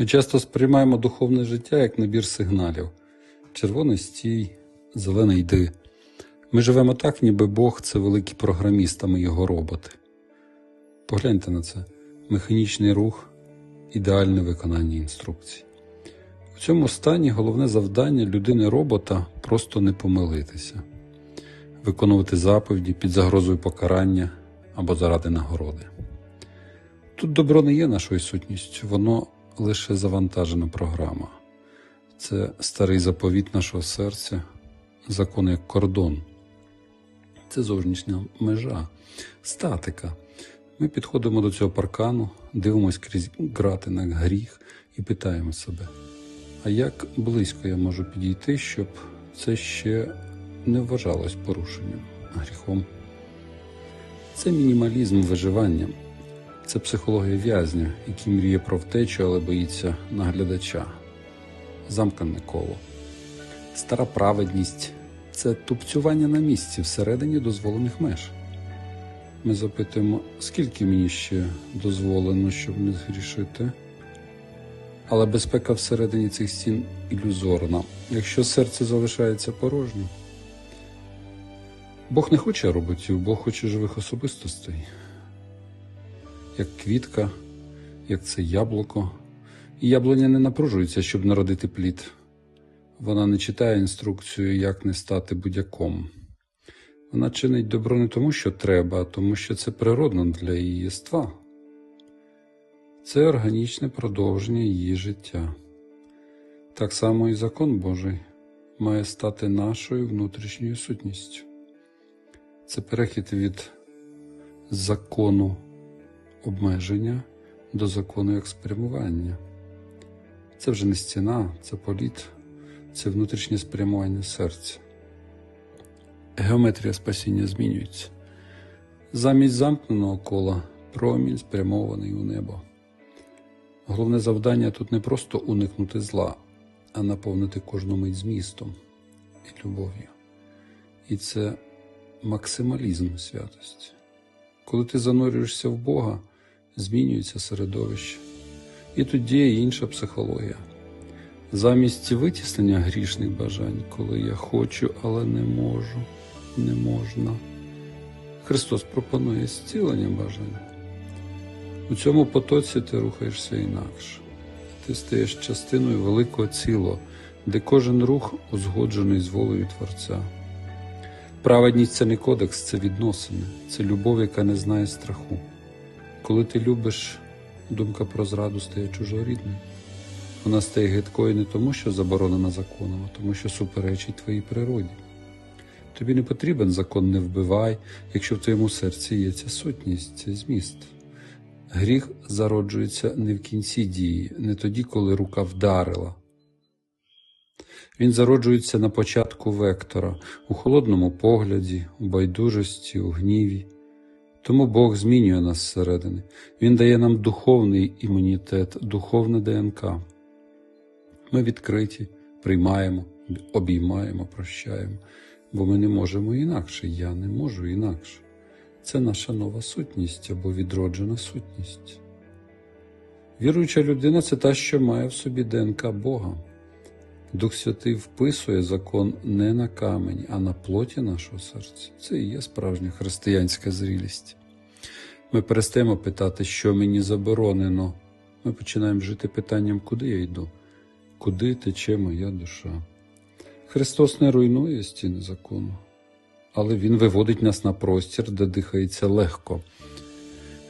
Ми часто сприймаємо духовне життя як набір сигналів: червоний стій, зелений йди. Ми живемо так, ніби Бог це великий програміст, а ми його роботи. Погляньте на це: механічний рух, ідеальне виконання інструкцій. У цьому стані головне завдання людини-робота просто не помилитися, виконувати заповіді під загрозою покарання або заради нагороди. Тут добро не є нашою сутністю, воно лише завантажена програма. Це старий заповіт нашого серця, закон як кордон. Це зовнішня межа, статика. Ми підходимо до цього паркану, дивимося крізь грати на гріх і питаємо себе, а як близько я можу підійти, щоб це ще не вважалось порушенням, гріхом? Це мінімалізм виживання, це психологія в'язня, який мріє про втечу, але боїться наглядача, замкнене коло. Стара праведність це тупцювання на місці всередині дозволених меж. Ми запитуємо, скільки мені ще дозволено, щоб не згрішити. Але безпека всередині цих стін ілюзорна, якщо серце залишається порожнім. Бог не хоче роботів, Бог хоче живих особистостей, як квітка, як це яблуко. І яблуня не напружується, щоб народити плід. Вона не читає інструкцію, як не стати будь-яком. Вона чинить добро не тому, що треба, а тому, що це природно для її єства. Це органічне продовження її життя. Так само і закон Божий має стати нашою внутрішньою сутністю. Це перехід від закону обмеження до закону як спрямування. Це вже не стіна, це політ, це внутрішнє спрямування серця. Геометрія спасіння змінюється. Замість замкненого кола промінь спрямований у небо. Головне завдання тут не просто уникнути зла, а наповнити кожну мить змістом і любов'ю. І це максималізм святості. Коли ти занурюєшся в Бога, змінюється середовище. І тоді є інша психологія. Замість витіснення грішних бажань, коли я хочу, але не можу, не можна. Христос пропонує зцілення бажань. У цьому потоці ти рухаєшся інакше. Ти стаєш частиною великого цілого, де кожен рух узгоджений з волею Творця. Праведність це не кодекс, це відносини, це любов, яка не знає страху. Коли ти любиш, думка про зраду стає чужорідною. Вона стає гидкою не тому, що заборонена законом, а тому, що суперечить твоїй природі. Тобі не потрібен закон не вбивай, якщо в твоєму серці є ця сутність, цей зміст. Гріх зароджується не в кінці дії, не тоді, коли рука вдарила. Він зароджується на початку вектора, у холодному погляді, у байдужості, у гніві. Тому Бог змінює нас зсередини. Він дає нам духовний імунітет, духовне ДНК. Ми відкриті, приймаємо, обіймаємо, прощаємо, бо ми не можемо інакше. Я не можу інакше. Це наша нова сутність або відроджена сутність. Віруюча людина це та, що має в собі ДНК Бога. Дух Святий вписує закон не на камені, а на плоті нашого серця. Це і є справжня християнська зрілість. Ми перестаємо питати, що мені заборонено. Ми починаємо жити питанням, куди я йду, куди тече моя душа. Христос не руйнує стіни закону, але Він виводить нас на простір, де дихається легко.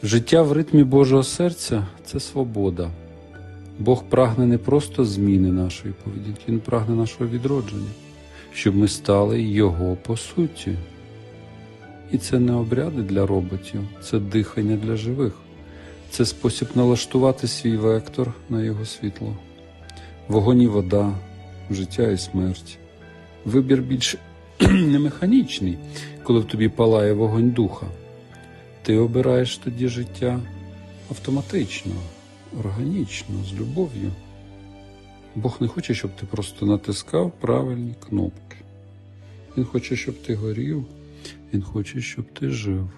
Життя в ритмі Божого серця це свобода. Бог прагне не просто зміни нашої поведінки, Він прагне нашого відродження, щоб ми стали Його по суті. І це не обряди для роботів, це дихання для живих, це спосіб налаштувати свій вектор на його світло, вогонь і вода, життя і смерть. Вибір більш не механічний, коли в тобі палає вогонь духа. Ти обираєш тоді життя автоматично органічно, з любов'ю. Бог не хоче, щоб ти просто натискав правильні кнопки. Він хоче, щоб ти горів, Він хоче, щоб ти жив.